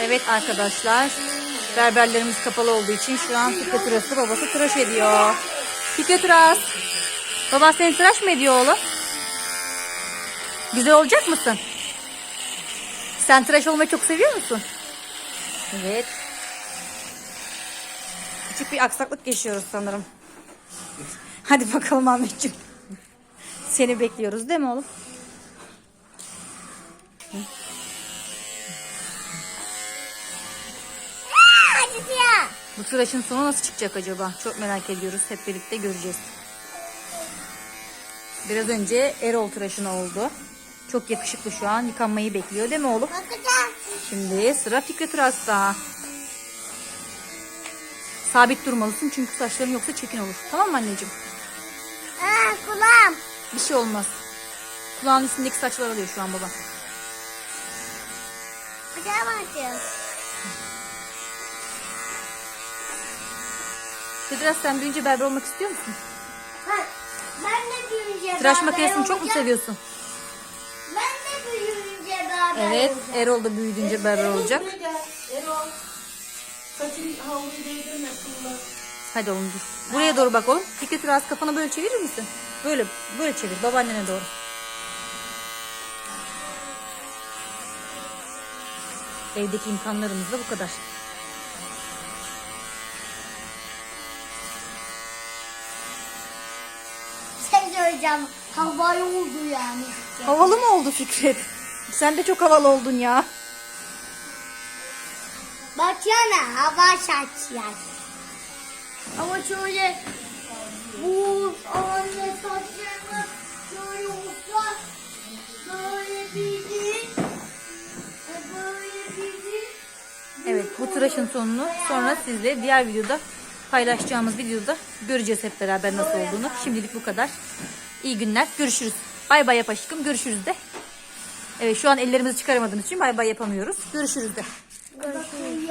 Evet arkadaşlar. Berberlerimiz kapalı olduğu için şu an Fikret babası tıraş ediyor. Fikret Uras. Baba seni tıraş mı ediyor oğlum? Güzel olacak mısın? Sen tıraş olmayı çok seviyor musun? Evet. Küçük bir aksaklık yaşıyoruz sanırım. Hadi bakalım Ahmetciğim. Seni bekliyoruz değil mi oğlum? Bu tıraşın sonu nasıl çıkacak acaba? Çok merak ediyoruz. Hep birlikte göreceğiz. Biraz önce Erol tıraşına oldu. Çok yakışıklı şu an. Yıkanmayı bekliyor değil mi oğlum? Bakacağım. Şimdi sıra Fikret Uras'ta. Sabit durmalısın çünkü saçların yoksa çekin olur. Tamam mı anneciğim? Aa kulağım. Bir şey olmaz. Kulağın üstündeki saçlar alıyor şu an baba. Bacağım acıyor. Uras sen büyüyünce berber olmak istiyor musun? Ha, ben de büyüyünce Tıraş makinesini çok mu olacağım. seviyorsun? Ben de büyüyünce berber Evet. olacağım. Erol da büyüyünce berber olacak. Erol. Saçın havluyu. Hadi oğlum dur. Buraya doğru bak oğlum. Fikret Uras kafanı böyle çevirir misin? Böyle böyle çevir babaannene doğru. Evdeki imkanlarımız da bu kadar. Şey söyleyeceğim. Havai oldu yani. Havalı mı oldu Fikret? Sen de çok havalı oldun ya. Baksana hava saçlar. Ama şöyle bu anne şöyle böyle böyle Evet bu tıraşın sonunu sonra sizle diğer videoda paylaşacağımız videoda göreceğiz hep beraber nasıl olduğunu. Şimdilik bu kadar. İyi günler. Görüşürüz. Bay bay yap aşkım. Görüşürüz de. Evet şu an ellerimizi çıkaramadığımız için bay bay yapamıyoruz. Görüşürüz de. görüşürüz.